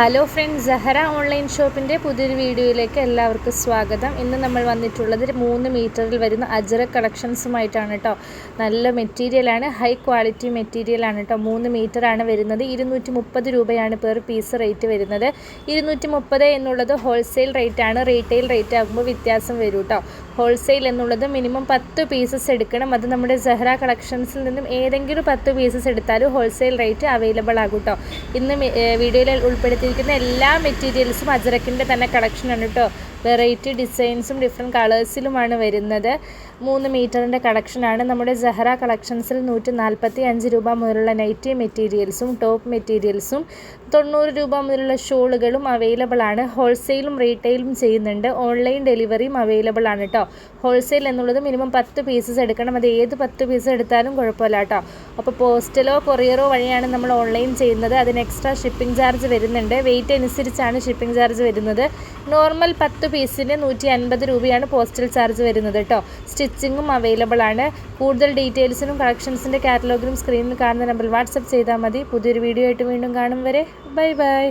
Hello friends Zahra online ഷോപ്പിന്റെ പുതിയൊരു വീഡിയോയിലേക്ക് എല്ലാവർക്കും സ്വാഗതം. ഇന്ന് നമ്മൾ വന്നിട്ടുള്ളത് മൂന്ന് മീറ്ററിൽ വരുന്ന അജറ കളക്ഷൻസുമായിട്ടാണ് കേട്ടോ നല്ല മെറ്റീരിയലാണ് ഹൈ ക്വാളിറ്റി മെറ്റീരിയലാണ് കേട്ടോ മൂന്ന് മീറ്ററാണ് വരുന്നത്. ഇരുന്നൂറ്റി മുപ്പത് രൂപയാണ് പെർ പീസ് റേറ്റ് വരുന്നത്. ഇരുന്നൂറ്റി മുപ്പത് എന്നുള്ളത് ഹോൾസെയിൽ റേറ്റ് ആണ്. റീറ്റെയിൽ റേറ്റ് ആകുമ്പോൾ വ്യത്യാസം വരും കേട്ടോ ഹോൾസെയിൽ എന്നുള്ളത് മിനിമം പത്ത് പീസസ് എടുക്കണം. അത് നമ്മുടെ സഹറ കളക്ഷൻസിൽ നിന്നും ഏതെങ്കിലും പത്ത് പീസസ് എടുത്താലും ഹോൾസെയിൽ റേറ്റ് അവൈലബിൾ ആകും കേട്ടോ ഇന്ന് വീഡിയോയിൽ ഏ, ഉൾപ്പെടുത്തിയിരിക്കുന്ന എല്ലാ മെറ്റീരിയൽസും അജറക്കിന്റെ തന്നെ കളക്ഷനാണ് കേട്ടോ വെറൈറ്റി ഡിസൈൻസും ഡിഫറെന്റ് കളേഴ്സിലുമാണ് വരുന്നത്. മൂന്ന് മീറ്ററിന്റെ കളക്ഷനാണ് നമ്മുടെ ജഹറ കളക്ഷൻസിൽ നൂറ്റി നാൽപ്പത്തി അഞ്ച് രൂപ മുതലുള്ള നൈറ്റി മെറ്റീരിയൽസും ടോപ്പ് മെറ്റീരിയൽസും തൊണ്ണൂറ് രൂപ മുതലുള്ള ഷോളുകളും അവൈലബിൾ ആണ്. ഹോൾസെയിലും റീറ്റെയിലും ചെയ്യുന്നുണ്ട്. ഓൺലൈൻ ഡെലിവറിയും അവൈലബിൾ ആണ് കേട്ടോ ഹോൾസെയിൽ എന്നുള്ളത് മിനിമം പത്ത് പീസസ് എടുക്കണം. അത് ഏത് പത്ത് പീസ് എടുത്താലും കുഴപ്പമില്ല കേട്ടോ അപ്പോൾ പോസ്റ്റലോ കൊറിയറോ വഴിയാണ് നമ്മൾ ഓൺലൈൻ ചെയ്യുന്നത്. അതിന് എക്സ്ട്രാ ഷിപ്പിംഗ് ചാർജ് വരുന്നുണ്ട്. വെയിറ്റ് അനുസരിച്ചാണ് ഷിപ്പിംഗ് ചാർജ് വരുന്നത്. നോർമൽ പത്ത് പീസിന് നൂറ്റി അൻപത് രൂപയാണ് പോസ്റ്റൽ ചാർജ് വരുന്നത് കേട്ടോ സ്റ്റിച്ചിങ്ങും അവൈലബിൾ ആണ്. കൂടുതൽ ഡീറ്റെയിൽസിനും കളക്ഷൻസിന്റെ കാറ്റലോഗിനും സ്ക്രീനിൽ കാണുന്ന നമ്പറിൽ വാട്സപ്പ് ചെയ്താൽ മതി. പുതിയൊരു വീഡിയോ ആയിട്ട് വീണ്ടും കാണും വരെ. Bye bye